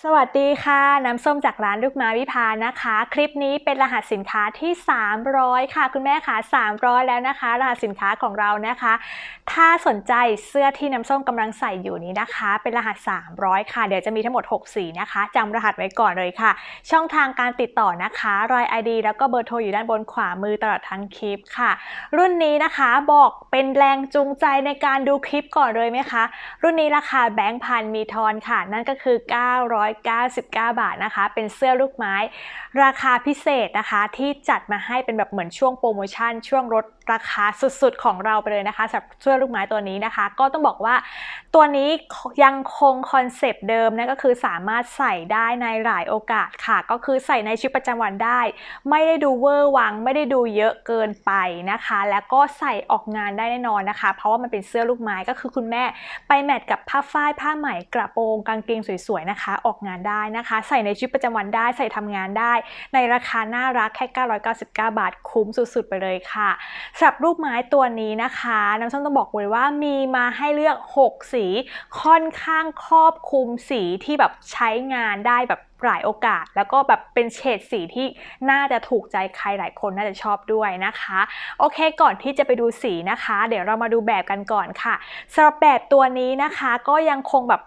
สวัสดีค่ะ น้ำส้มจากร้านลูกม้วิพานะคะ คลิปนี้เป็นรหัสสินค้าที่ 300 ค่ะ คุณแม่ค่ะ300 แล้วนะคะ รหัสสินค้าของเรานะคะ ถ้าสนใจเสื้อที่น้ำส้มกำลังใส่อยู่นี้นะคะ เป็นรหัส 300 ค่ะ เดี๋ยวจะมีทั้งหมด 6 สีนะคะจำรหัสไว้ก่อนเลยค่ะ ช่องทางการติดต่อนะคะราย ID แล้วก็เบอร์โทรอยู่ด้านบนขวามือตลอดทั้งคลิปค่ะ รุ่นนี้นะคะบอกเป็นแรงจูงใจในการดูคลิปก่อนเลยไหมคะรุ่นนี้ราคาแบงค์พันมีทอนค่ะ นั่นก็คือ999 บาทนะคะ เป็นเสื้อลูกไม้ ราคาพิเศษนะคะที่จัดมาให้เป็นแบบเหมือนช่วงโปรโมชั่น ช่วงลดราคาสุดๆ ของเราไปเลยนะคะสำหรับเสื้อลูกไม้ตัวนี้นะคะ ก็ต้องบอกว่าตัวนี้ยังคงคอนเซปต์เดิมนั่นก็คือสามารถใส่ได้ในหลายโอกาสค่ะ ก็คือใส่ในชีวิตประจำวันได้ ไม่ได้ดูเวอร์วัง ไม่ได้ดูเยอะเกินไปนะคะ แล้วก็ใส่ออกงานได้แน่นอนนะคะ เพราะว่ามันเป็นเสื้อลูกไม้ก็คือคุณแม่ไปแมทกับผ้าฝ้ายผ้าไหมกระโปรงกางเกงสวยๆนะคะออกงานได้นะคะ ใส่ในชีวิตประจำวันได้ใส่ทำงานได้ ในราคาน่ารักแค่ 999 บาทคุ้มสุดๆ ไปเลยค่ะสำหรับรูปไม้ตัวนี้นะคะน้ำส้มต้องบอกเลยว่ามีมาให้เลือก 6 สีค่อนข้างครอบคลุมสีที่แบบใช้งานได้แบบหลายโอกาสแล้วก็แบบเป็นเฉดสีที่น่าจะถูกใจใครหลายคนน่าจะชอบด้วยนะคะ โอเคก่อนที่จะไปดูสีนะคะ เดี๋ยวเรามาดูแบบกันก่อนค่ะสำหรับแบบตัวนี้นะคะก็ยังคงแบบ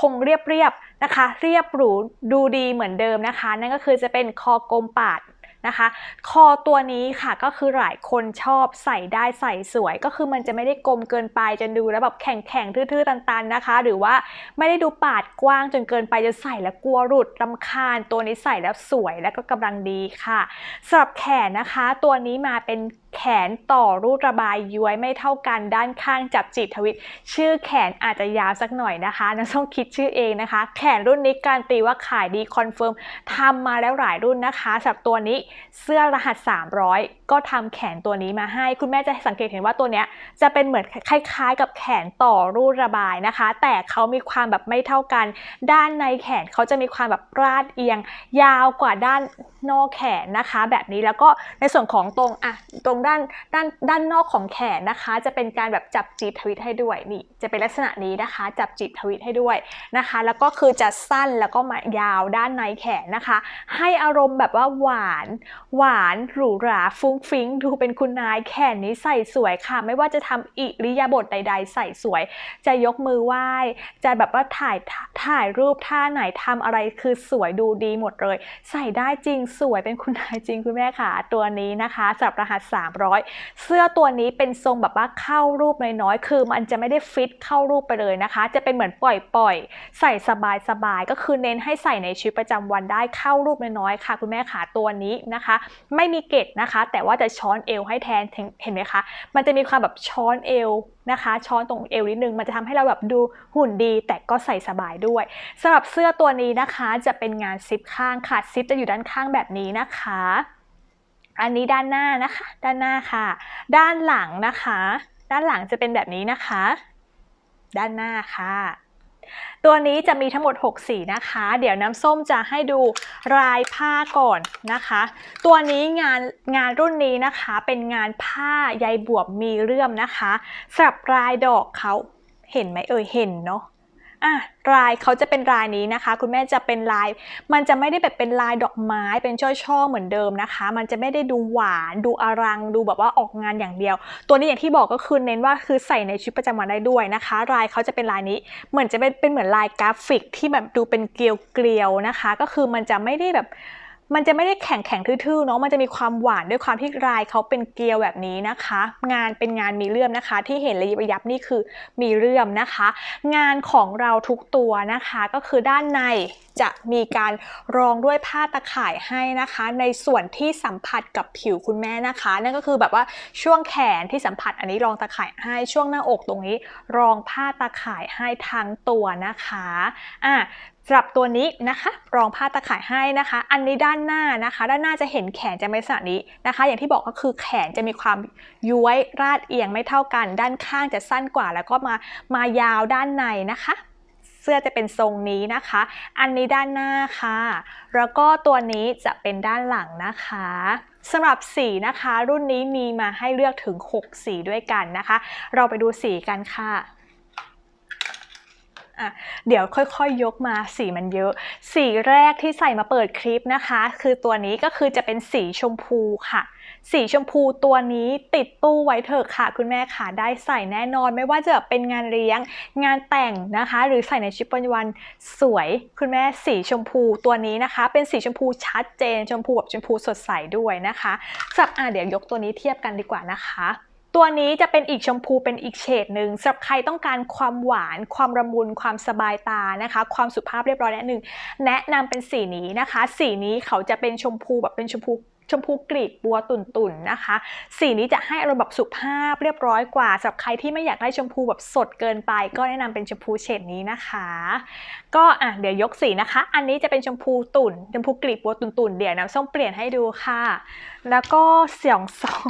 คงเรียบๆนะคะ เรียบหรูดูดีเหมือนเดิมนะคะ นั่นก็คือจะเป็นคอกลมปาดนะคะ คอตัวนี้ค่ะก็คือหลายคนชอบใส่ได้ใส่สวย ก็คือมันจะไม่ได้กลมเกินไปจนดูแล้วแบบแข็งแข็งๆทื่อๆตันๆนะคะ หรือว่าไม่ได้ดูปาดกว้างจนเกินไปจนใส่แล้วกลัวหลุดรำคาญ ตัวนี้ใส่แล้วสวยแล้วก็กำลังดีค่ะสำหรับแขนนะคะ ตัวนี้มาเป็น แขนต่อรูดระบายย้วยไม่เท่ากันด้านข้างจับจีบทวิต ชื่อแขนอาจจะยาวสักหน่อยนะคะน้ำส้มคิดชื่อเองนะคะ แขนรุ่นนี้การตีว่าขายดีคอนเฟิร์มทำมาแล้วหลายรุ่นนะคะสำหรับตัวนี้เสื้อรหัส 300 ก็ทำแขนตัวนี้มาให้ คุณแม่จะสังเกตเห็นว่าตัวเนี้ยจะเป็นเหมือนคล้ายๆ กับแขนต่อรูระบายนะคะ แต่เขามีความแบบไม่เท่ากัน ด้านในแขนเขาจะมีความแบบราดเอียง ยาวกว่าด้านนอกแขนนะคะ แบบนี้แล้วก็ในส่วนของตรงอะตรงด้านด้านด้านนอกของแขนนะคะ จะเป็นการแบบจับจีบทวิตให้ด้วยนี่ จะเป็นลักษณะนี้นะคะ จับจีบทวิตให้ด้วยนะคะ แล้วก็คือจะสั้นแล้วก็มายาวด้านในแขนนะคะ ให้อารมณ์แบบว่าหวาน หวานหรูหราฟุ้งฟิ้งดูเป็นคุณนายแขนนี้ใส่สวยค่ะ ไม่ว่าจะทำอิริยาบถใด ๆ ใส่สวย จะยกมือไหว้ จะแบบว่าถ่ายถ่ายรูปท่าไหนทำอะไรคือสวยดูดีหมดเลย ใส่ได้จริงสวยเป็นคุณนายจริงคุณแม่ค่ะตัวนี้นะคะสับรหัส300 เสื้อตัวนี้เป็นทรงแบบว่าเข้ารูปน้อยๆ คือมันจะไม่ได้ฟิตเข้ารูปไปเลยนะคะ จะเป็นเหมือนปล่อยๆ ใส่สบายๆ ก็คือเน้นให้ใส่ในชีวิตประจำวันได้เข้ารูปน้อยๆ ค่ะคุณแม่ขาตัวนี้นะคะ ไม่มีเกล็ดนะคะ แต่ว่าจะช้อนเอวให้แทนเห็นไหมคะ มันจะมีความแบบช้อนเอวนะคะช้อนตรงเอวนิดนึงมันจะทำให้เราแบบดูหุ่นดีแต่ก็ใส่สบายด้วยสำหรับเสื้อตัวนี้นะคะจะเป็นงานซิปข้างค่ะซิปจะอยู่ด้านข้างแบบนี้นะคะ อันนี้ด้านหน้านะคะ ด้านหน้าค่ะ ด้านหลังนะคะ ด้านหลังจะเป็นแบบนี้นะคะ ด้านหน้าค่ะตัวนี้จะมีทั้งหมด 6 สีนะคะ เดี๋ยวน้ำส้มจะให้ดูลายผ้าก่อนนะคะ ตัวนี้งานงานรุ่นนี้นะคะเป็นงานผ้าใยบวบมีเรื่อมนะคะสำหรับลายดอกเขาเห็นไหมเอ่ยเห็นเนาะ อะลายเขาจะเป็นลายนี้นะคะ คุณแม่จะเป็นลาย มันจะไม่ได้แบบเป็นลายดอกไม้เป็นช่อๆเหมือนเดิมนะคะ มันจะไม่ได้ดูหวานดูอรังดูแบบว่าออกงานอย่างเดียว ตัวนี้อย่างที่บอกก็คือเน้นว่าคือใส่ในชีวิตประจำวันได้ด้วยนะคะ ลายเขาจะเป็นลายนี้ เหมือนจะเป็นเป็นเหมือนลายกราฟิกที่แบบดูเป็นเกลียวๆนะคะ ก็คือมันจะไม่ได้แบบ มันจะไม่ได้แข็งแข็งทื่อๆเนาะมันจะมีความหวานด้วยความที่ลายเขาเป็นเกลียวแบบนี้นะคะ งานเป็นงานมีเลื่อมนะคะ ที่เห็นระยิบระยับนี่คือมีเลื่อมนะคะ งานของเราทุกตัวนะคะก็คือด้านในจะมีการรองด้วยผ้าตะข่ายให้นะคะ ในส่วนที่สัมผัสกับผิวคุณแม่นะคะ นั่นก็คือแบบว่าช่วงแขนที่สัมผัสอันนี้รองตะข่ายให้ช่วงหน้าอกตรงนี้ รองผ้าตะข่ายให้ทั้งตัวนะคะอะสำหรับตัวนี้นะคะ รองผ้าตะข่ายให้นะคะ อันนี้ด้านหน้านะคะ ด้านหน้าจะเห็นแขนจะไม่ลักษณะนี้นะคะ อย่างที่บอกก็คือแขนจะมีความย้วยราดเอียงไม่เท่ากัน ด้านข้างจะสั้นกว่า แล้วก็มามายาวด้านในนะคะ เสื้อจะเป็นทรงนี้นะคะ อันนี้ด้านหน้าค่ะ แล้วก็ตัวนี้จะเป็นด้านหลังนะคะสำหรับสีนะคะ รุ่นนี้มีมาให้เลือกถึง 6 สีด้วยกันนะคะ เราไปดูสีกันค่ะ อะเดี๋ยวค่อยๆยยกมาสีมันเยอะ สีแรกที่ใส่มาเปิดคลิปนะคะ คือตัวนี้ก็คือจะเป็นสีชมพูค่ะสีชมพูตัวนี้ติดตู้ไว้เถอะค่ะ คุณแม่ค่ะได้ใส่แน่นอนไม่ว่าจะเป็นงานเลี้ยงงานแต่งนะคะ หรือใส่ในชุดประจำวันสวย คุณแม่สีชมพูตัวนี้นะคะ เป็นสีชมพูชัดเจน ชมพูแบบชมพูสดใสด้วยนะคะสับอะเดี๋ยวยกตัวนี้เทียบกันดีกว่านะคะ ตัวนี้จะเป็นอีกชมพูเป็นอีกเฉดหนึ่งสำหรับใครต้องการความหวาน ความระมุน ความสบายตานะคะ ความสุภาพเรียบร้อยแนะหนึ่งแนะนำเป็นสีนี้นะคะ สีนี้เขาจะเป็นชมพูแบบเป็นชมพูชมพูกรีบบัวตุ่นๆนะคะ สีนี้จะให้อารมณ์แบบสุภาพเรียบร้อยกว่าสำหรับใครที่ไม่อยากได้ชมพูแบบสดเกินไป ก็แนะนำเป็นชมพูเฉดนี้นะคะ ก็อะเดี๋ยวยกสีนะคะ อันนี้จะเป็นชมพูตุ่นชมพูกรีบบัวตุ่นๆเดี๋ยวน้ำส้มเปลี่ยนให้ดูค่ะ แล้วก็เสียงสอง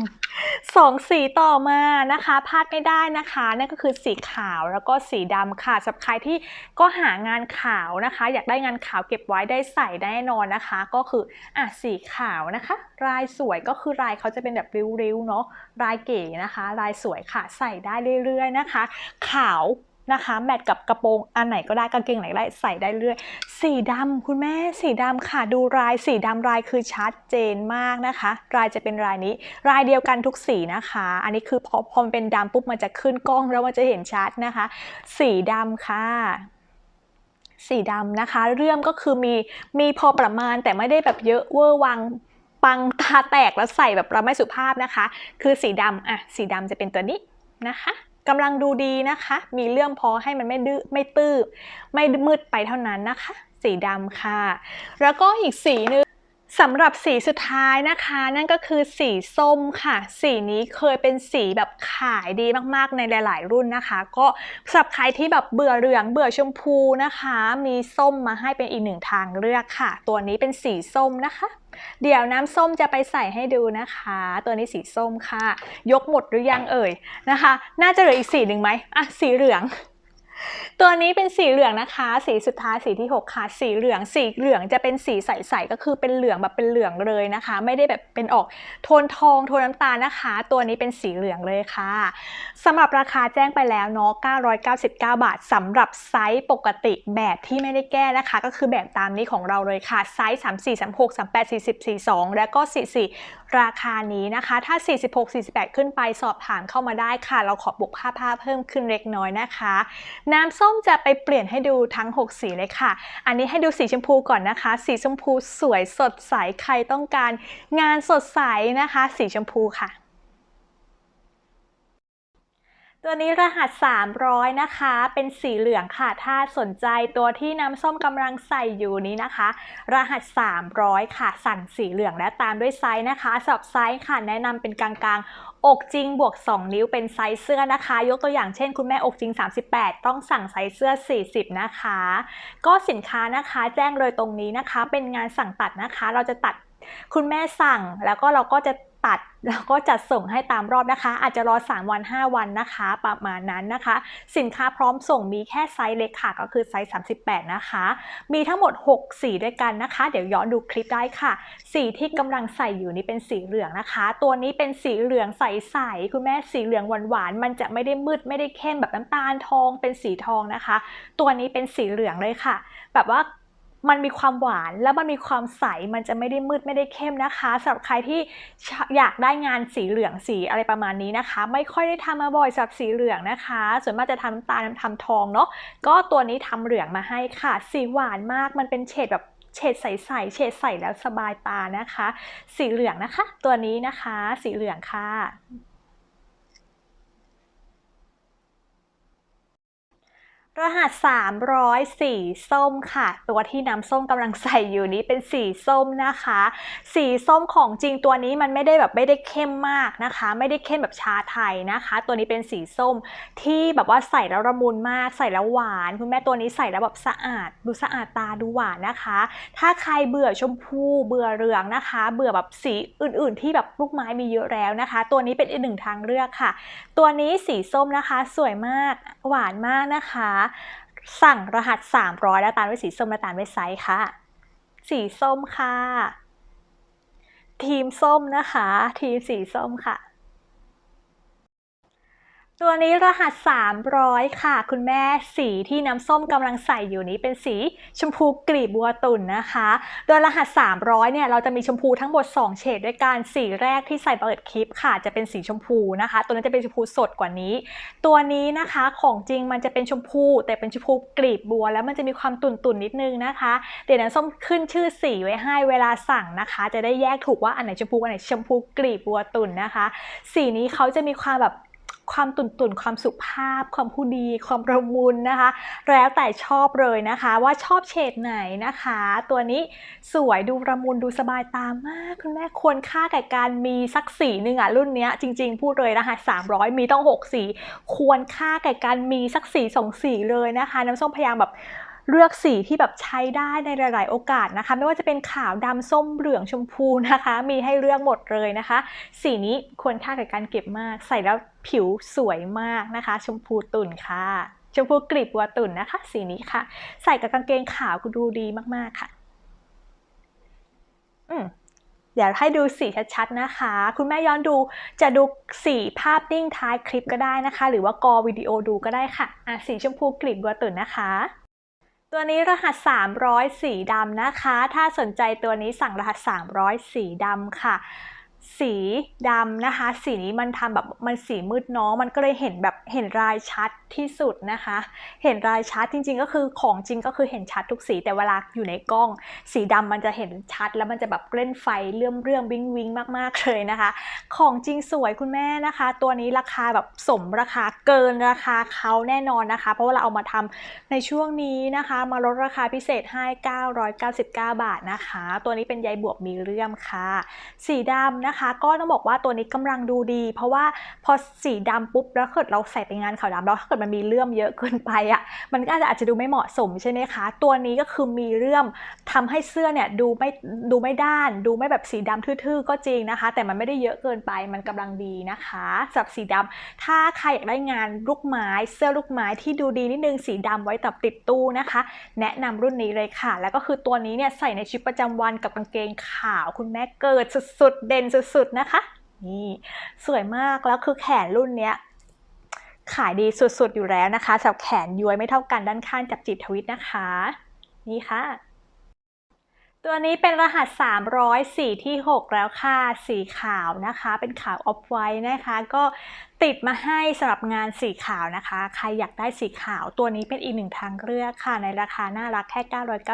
สองสีต่อมานะคะพลาดไม่ได้นะคะนั่นก็คือสีขาวแล้วก็สีดำค่ะสำหรับใครที่ก็หางานขาวนะคะ อยากได้งานขาวเก็บไว้ได้ใส่แน่นอนนะคะ ก็คืออะสีขาวนะคะ ลายสวยก็คือลายเขาจะเป็นแบบริ้วๆเนาะลายเก๋นะคะ ลายสวยค่ะ ใส่ได้เรื่อยๆนะคะ ขาว นะคะ แมทกับกระโปรงอันไหนก็ได้กางเกงไหนก็ได้ใส่ได้เรื่อย สีดำคุณแม่สีดำค่ะดูลายสีดำลายคือชัดเจนมากนะคะลายจะเป็นลายนี้ลายเดียวกันทุกสีนะคะ อันนี้คือพอพอมันเป็นดำปุ๊บมันจะขึ้นกล้องแล้วมันจะเห็นชัดนะคะ สีดำค่ะสีดำนะคะ เรื่องก็คือมีมีพอประมาณแต่ไม่ได้แบบเยอะเวอร์วังปังตาแตกแล้วใส่แบบเราไม่สุภาพนะคะ คือสีดำอะสีดำจะเป็นตัวนี้นะคะ กำลังดูดีนะคะ มีเรื่องพอให้มันไม่ดื้อไม่ตื้อไม่มืดไปเท่านั้นนะคะ สีดำค่ะ แล้วก็อีกสีหนึงสำหรับสีสุดท้ายนะคะ นั่นก็คือสีส้มค่ะ สีนี้เคยเป็นสีแบบขายดีมากๆในหลาย ๆ รุ่นนะคะ ก็สำหรับใครที่แบบเบื่อเหลืองเบื่อชมพูนะคะ มีส้มมาให้เป็นอีกหนึ่งทางเลือกค่ะ ตัวนี้เป็นสีส้มนะคะ เดี๋ยวน้ำส้มจะไปใส่ให้ดูนะคะ ตัวนี้สีส้มค่ะ ยกหมดหรือยังเอ่ยนะคะ น่าจะเหลืออีกสีหนึ่งไหมอะสีเหลือง ตัวนี้เป็นสีเหลืองนะคะ สีสุดท้ายสีที่ 6 ค่ะ สีเหลือง สีเหลืองจะเป็นสีใสๆก็คือเป็นเหลืองแบบเป็นเหลืองเลยนะคะ ไม่ได้แบบเป็นออกโทนทองโทนน้ำตาลนะคะ ตัวนี้เป็นสีเหลืองเลยค่ะสำหรับราคาแจ้งไปแล้วเนาะ999 บาทสำหรับไซส์ปกติแบบที่ไม่ได้แก้นะคะ ก็คือแบบตามนี้ของเราเลยค่ะไซส์ 34 36 38 40 42 แล้วก็ 44 ราคานี้นะคะ ถ้า 46 48 ขึ้นไปสอบถามเข้ามาได้ค่ะ เราขอบวกค่าผ้าเพิ่มขึ้นเล็กน้อยนะคะ น้ำส้มจะไปเปลี่ยนให้ดูทั้ง 6 สีเลยค่ะ อันนี้ให้ดูสีชมพูก่อนนะคะ สีชมพูสวยสดใส ใครต้องการงานสดใสนะคะ สีชมพูค่ะ ตัวนี้รหัส 300 นะคะ เป็นสีเหลืองค่ะ ถ้าสนใจตัวที่น้ำส้มกำลังใส่อยู่นี้นะคะ รหัส 300 ค่ะ สั่งสีเหลืองและตามด้วยไซส์นะคะสำหรับไซส์ค่ะ แนะนำเป็นกลางๆ อกจริงบวก 2 นิ้วเป็นไซส์เสื้อนะคะ ยกตัวอย่างเช่น คุณแม่อกจริง 38 ต้องสั่งไซส์เสื้อ 40 นะคะ ก็สินค้านะคะแจ้งเลยตรงนี้นะคะ เป็นงานสั่งตัดนะคะ เราจะตัดคุณแม่สั่งแล้วก็เราก็จะ ตัดแล้วก็จัดส่งให้ตามรอบนะคะ อาจจะรอ 3 วัน 5 วันนะคะ ประมาณนั้นนะคะ สินค้าพร้อมส่งมีแค่ไซส์เล็กค่ะ ก็คือไซส์ 38 นะคะ มีทั้งหมด 6 สีด้วยกันนะคะ เดี๋ยวย้อนดูคลิปได้ค่ะ สีที่กำลังใส่อยู่นี้เป็นสีเหลืองนะคะ ตัวนี้เป็นสีเหลืองใสๆคุณแม่สีเหลืองหวานๆมันจะไม่ได้มืดไม่ได้เข้มแบบน้ำตาลทอง เป็นสีทองนะคะ ตัวนี้เป็นสีเหลืองเลยค่ะ แบบว่า มันมีความหวานแล้วมันมีความใส มันจะไม่ได้มืดไม่ได้เข้มนะคะสำหรับใครที่อยากได้งานสีเหลืองสีอะไรประมาณนี้นะคะ ไม่ค่อยได้ทำมาบ่อยสำหรับสีเหลืองนะคะ ส่วนมากจะทำน้ำตาลทำทองเนาะก็ตัวนี้ทำเหลืองมาให้ค่ะ สีหวานมากมันเป็นเฉดแบบเฉดใสๆเฉดใสแล้วสบายตานะคะ สีเหลืองนะคะ ตัวนี้นะคะ สีเหลืองค่ะ รหัส 300 สีส้มค่ะ ตัวที่น้ำส้มกำลังใส่อยู่นี้เป็นสีส้มนะคะ สีส้มของจริงตัวนี้มันไม่ได้แบบไม่ได้เข้มมากนะคะ ไม่ได้เข้มแบบชาไทยนะคะ ตัวนี้เป็นสีส้มที่แบบว่าใส่แล้วละมุนมาก ใส่แล้วหวาน คุณแม่ตัวนี้ใส่แล้วแบบสะอาด ดูสะอาดตาดูหวานนะคะ ถ้าใครเบื่อชมพูเบื่อเหลืองนะคะ เบื่อแบบสีอื่น ๆ ที่แบบลูกไม้มีเยอะแล้วนะคะ ตัวนี้เป็นอีกหนึ่งทางเลือกค่ะ ตัวนี้สีส้มนะคะ สวยมากหวานมากนะคะสั่งรหัส 300แล้วตามด้วยสีส้มและตามด้วยไซส์ค่ะ สีส้มค่ะ ทีมส้มนะคะ ทีมสีส้มค่ะ ตัวนี้รหัส 300 ค่ะ คุณแม่สีที่น้ำส้มกำลังใส่อยู่นี้เป็นสีชมพูกลีบบัวตุ่นนะคะ โดยรหัส 300 เนี่ยเราจะมีชมพูทั้งหมด 2 เฉดด้วยกันสีแรกที่ใส่เปิดคลิปค่ะ จะเป็นสีชมพูนะคะ ตัวนั้นจะเป็นชมพูสดกว่านี้ ตัวนี้นะคะของจริงมันจะเป็นชมพูแต่เป็นชมพูกลีบบัว แล้วมันจะมีความตุ่นๆนิดนึงนะคะ เดี๋ยวน้ำส้มขึ้นชื่อสีไว้ให้เวลาสั่งนะคะ จะได้แยกถูกว่าอันไหนชมพูอันไหนชมพูกลีบบัวตุ่นนะคะ สีนี้เขาจะมีความแบบ ความตุ่นตุนๆความสุภาพ ความผู้ดีความประมุนนะคะ แล้วแต่ชอบเลยนะคะว่าชอบเฉดไหนนะคะ ตัวนี้สวยดูประมุนดูสบายตามาก คุณแม่ควรค่าแก่การมีสักสีหนึ่งอะรุ่นเนี้ยจริง ๆ พูดเลยนะคะ300 มีต้อง 6 สี ควรค่าแก่การมีสักสีสองสีเลยนะคะ น้ำส้มพยายามแบบ เลือกสีที่แบบใช้ได้ในหลาย ๆ โอกาสนะคะ ไม่ว่าจะเป็นขาวดำส้มเหลืองชมพูนะคะ มีให้เลือกหมดเลยนะคะ สีนี้ควรค่ากับการเก็บมาก ใส่แล้วผิวสวยมากนะคะ ชมพูตุ่นค่ะชมพูกลีบบัวตุ่นนะคะ สีนี้ค่ะ ใส่กับกางเกงขาวก็ดูดีมาก ๆ ค่ะ อืมเดี๋ยวให้ดูสีชัดๆนะคะ คุณแม่ย้อนดูจะดูสีภาพนิ่งท้ายคลิปก็ได้นะคะ หรือว่ากอวิดีโอดูก็ได้ค่ะอะสีชมพูกลีบบัวตุ่นนะคะ ตัวนี้รหัส 300 สีดำนะคะ ถ้าสนใจตัวนี้สั่งรหัส 300 สีดำค่ะ สีดำนะคะ สีนี้มันทำแบบมันสีมืดเนาะมันก็เลยเห็นแบบเห็นรายชัดที่สุดนะคะ เห็นรายชัดจริง ๆ ก็คือของจริงก็คือเห็นชัดทุกสีแต่เวลาอยู่ในกล้อง สีดำมันจะเห็นชัด แล้วมันจะแบบเล่นไฟเลื่อมเรื่องวิงวิงมากๆเลยนะคะ ของจริงสวยคุณแม่นะคะ ตัวนี้ราคาแบบสมราคาเกินราคาเขาแน่นอนนะคะ เพราะว่าเราเอามาทำในช่วงนี้นะคะ มาลดราคาพิเศษให้ 999 บาทนะคะ ตัวนี้เป็นใยบวกมีเรื่องค่ะ สีดำนะคะก็ต้องบอกว่าตัวนี้กำลังดูดี เพราะว่าพอสีดำปุ๊บแล้วเกิดเราใส่ไปงานขาวดำแล้วถ้าเกิดมันมีเลื่อมเยอะเกินไปอะ่ะมันก็อาจจะดูไม่เหมาะสมใช่ไหมคะ ตัวนี้ก็คือมีเลื่อมทำให้เสื้อเนี่ยดูไม่ดูไม่ด้าน ดูไม่แบบสีดำทื่อๆ ก็จริงนะคะ แต่มันไม่ได้เยอะเกินไปมันกำลังดีนะคะสำหรับสีดำถ้าใครอยากได้งานลูกไม้เสื้อลูกไม้ที่ดูดีนิดนึงสีดำไว้ตับติดตู้นะคะ แนะนำรุ่นนี้เลยค่ะ แล้วก็คือตัวนี้เนี่ยใส่ในชีวิตประจำวันกับกางเกงขาว คุณแม่เกิดสุดๆเด่นสุดๆนะคะ นี่สวยมากแล้วคือแขนรุ่นเนี้ยขายดีสุดๆอยู่แล้วนะคะสำหรับแขนย้วยไม่เท่ากันด้านข้างจับจีบทวิตนะคะ นี่ค่ะ ตัวนี้เป็นรหัส 300สีที่ 6 แล้วค่ะ สีขาวนะคะ เป็นขาวออฟไวท์นะคะ ก็ติดมาให้สำหรับงานสีขาวนะคะ ใครอยากได้สีขาว ตัวนี้เป็นอีกหนึ่งทางเลือกค่ะ ในราคาน่ารักแค่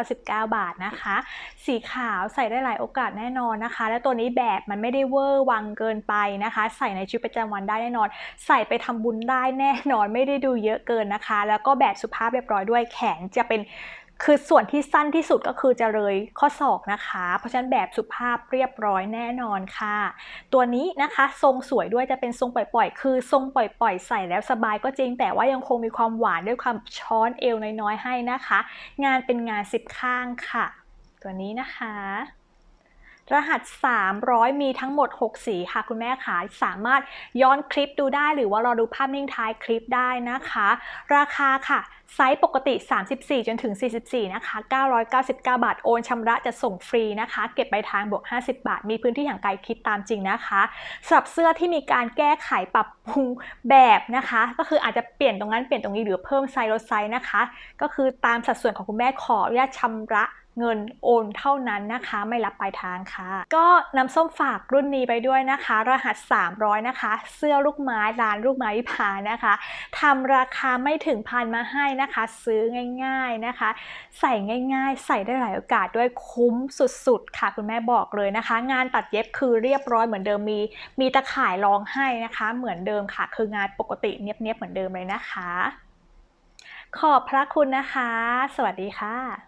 999 บาทนะคะ สีขาวใส่ได้หลายโอกาสแน่นอนนะคะ และตัวนี้แบบมันไม่ได้เวอร์วังเกินไปนะคะ ใส่ในชีวิตประจำวันได้แน่นอน ใส่ไปทำบุญได้แน่นอน ไม่ได้ดูเยอะเกินนะคะ แล้วก็แบบสุภาพเรียบร้อยด้วย แขนจะเป็น คือส่วนที่สั้นที่สุดก็คือจะเลยข้อศอกนะคะ เพราะฉะนั้นแบบสุภาพเรียบร้อยแน่นอนค่ะ ตัวนี้นะคะทรงสวยด้วยจะเป็นทรงปล่อยๆ คือทรงปล่อยๆ ใส่แล้วสบายก็จริง แต่ว่ายังคงมีความหวานด้วยความช้อนเอวน้อยๆให้นะคะ งานเป็นงานสิบข้างค่ะ ตัวนี้นะคะ รหัส 300 มีทั้งหมด 6 สีค่ะ คุณแม่ค่ะสามารถย้อนคลิปดูได้หรือว่ารอดูภาพนิ่งท้ายคลิปได้นะคะ ราคาค่ะ ไซส์ปกติ 34 จนถึง 44 นะคะ 999 บาท โอนชำระจะส่งฟรีนะคะ เก็บใบทางบวก 50 บาท มีพื้นที่อย่างไกลคิดตามจริงนะคะสำหรับเสื้อที่มีการแก้ไขปรับปรุงแบบนะคะ ก็คืออาจจะเปลี่ยนตรงนั้นเปลี่ยนตรงนี้หรือเพิ่มไซส์ลดไซส์นะคะ ก็คือตามสัดส่วนของคุณแม่ขออนุญาตชำระ เงินโอนเท่านั้นนะคะ ไม่รับปลายทางค่ะ ก็น้ำส้มฝากรุ่นนี้ไปด้วยนะคะ รหัส 300 นะคะ เสื้อลูกไม้ร้านลูกไม้วิภานะคะทำราคาไม่ถึงพันมาให้นะคะ ซื้อง่าย ๆนะคะ ใส่ง่าย ๆ ใส่ได้หลายโอกาสด้วยคุ้มสุดๆ ค่ะ คุณแม่บอกเลยนะคะ งานตัดเย็บคือเรียบร้อยเหมือนเดิมมีมีตะข่ายรองให้นะคะ เหมือนเดิมค่ะ คืองานปกติเนียบๆเหมือนเดิมเลยนะคะ ขอบพระคุณนะคะ สวัสดีค่ะ